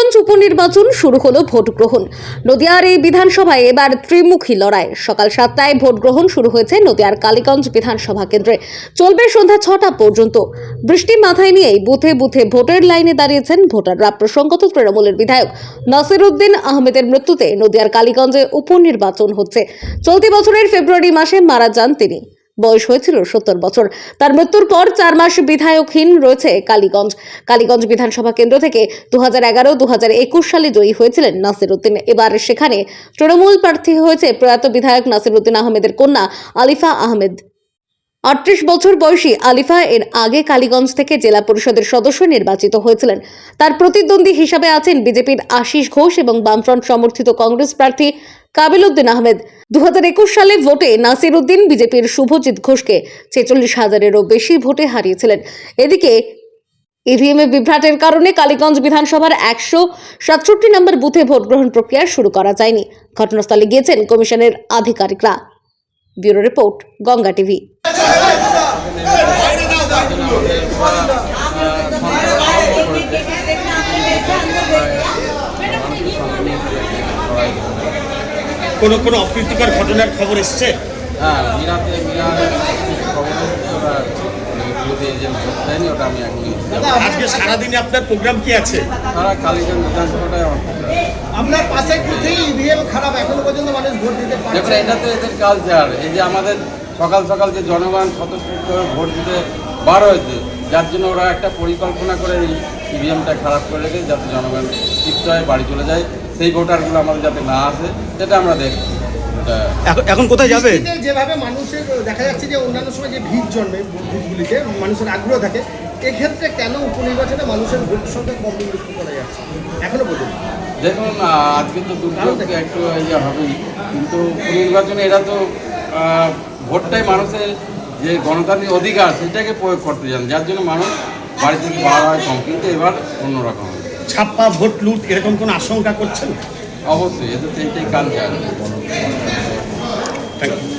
কালীগঞ্জ উপনির্বাচন শুরু হলো ভোট গ্রহণ। নদিয়ার এই বিধানসভায় এবার ত্রিমুখী লড়াই। সকাল সাতটায় ভোট গ্রহণ শুরু হয়েছে নদিয়ার কালীগঞ্জ বিধানসভা কেন্দ্রে। চলবে সন্ধ্যা ছটা পর্যন্ত। বৃষ্টি মাথায় নিয়েই বুথে বুথে ভোটের লাইনে দাঁড়িয়েছেন ভোটাররা। প্রসঙ্গত তৃণমূলের বিধায়ক নাসির উদ্দিন আহমেদের মৃত্যুতে নদিয়ার কালীগঞ্জে উপনির্বাচন হচ্ছে। চলতি বছরের ফেব্রুয়ারি মাসে মারা যান তিনি। বয়স হয়েছিল সত্তর বছর। তার মৃত্যুর পর চার মাস বিধায়কহীন রয়েছে কালীগঞ্জ। কালীগঞ্জ বিধানসভা কেন্দ্র থেকে দু হাজার এগারো দু হাজার একুশ সালে জয়ী হয়েছিলেন নাসির উদ্দিন এবার সেখানে তৃণমূল প্রার্থী হয়েছে প্রয়াত বিধায়ক নাসির উদ্দিন আহমেদের কন্যা আলিফা আহমেদ। আটত্রিশ বছর বয়সী আলিফা এর আগে কালীগঞ্জ থেকে জেলা পরিষদের সদস্য নির্বাচিত হয়েছিলেন। তার প্রতিদ্বন্দ্বী হিসাবে আছেন বিজেপির আশিস ঘোষ এবং বামফ্রন্ট সমর্থিত কংগ্রেস প্রার্থী কাবিল উদ্দিন আহমেদ। দু হাজার একুশ সালে ভোটে নাসির উদ্দিন বিজেপির শুভজিৎ ঘোষকে ছেচল্লিশ হাজারেরও বেশি ভোটে হারিয়েছিলেন। এদিকে ইভিএমে বিভ্রাটের কারণে কালীগঞ্জ বিধানসভার একশো সাতষট্টি নম্বর বুথে ভোট গ্রহণ প্রক্রিয়া শুরু করা যায়নি। ঘটনাস্থলে গিয়েছেন কমিশনের আধিকারিকরা। Bureau report, Ganga TV. কোনো কোনো অপ্রীতিকর ঘটনার খবর এসছে? হ্যাঁ মিরাতে মিরার আজকে সারাদিনে আপনার প্রোগ্রাম কি আছে। আপনার পাশের বুথেই ইভিএম খারাপ এখনও পর্যন্ত মানুষ ভোট দিতে দেখুন পারছে এটা তো এদের কালচার এই যে আমাদের সকাল সকাল যে জনগণ স্বতঃস্ফূর্ত ভোট দিতে বার হয়েছে যার জন্য ওরা একটা পরিকল্পনা করে এই ইভিএমটা খারাপ করে রেখে যাতে জনগণ তৃপ্ত হয় বাড়ি চলে যায়। সেই ভোটারগুলো আমাদের যাতে না আসে সেটা আমরা দেখছি। এখন এখন কোথায় যাবে? যেভাবে মানুষের দেখা যাচ্ছে যে অন্যান্য সময় যে ভিড় জন্মে বুথগুলিতে মানুষের আগ্রহ থাকে এক্ষেত্রে কেন উপনির্বাচনে মানুষের ভোট সংখ্যা কম লক্ষ্য করা যাচ্ছে? এখনও পর্যন্ত দেখুন আজকে তো দুর্যোগ একটু ইয়ে হবেই। কিন্তু উপনির্বাচনে এরা তো ভোটটাই মানুষের যে গণতান্ত্রিক অধিকার সেটাকে প্রয়োগ করতে চান। যার জন্য মানুষ বাড়ি থেকে বার হয় কম কিন্তু এবার অন্যরকম ছাপ্পা ভোট লুট এরকম কোনো আশঙ্কা করছেন? অবশ্যই এতে সেইটাই কাজ যায় থ্যাংক ইউ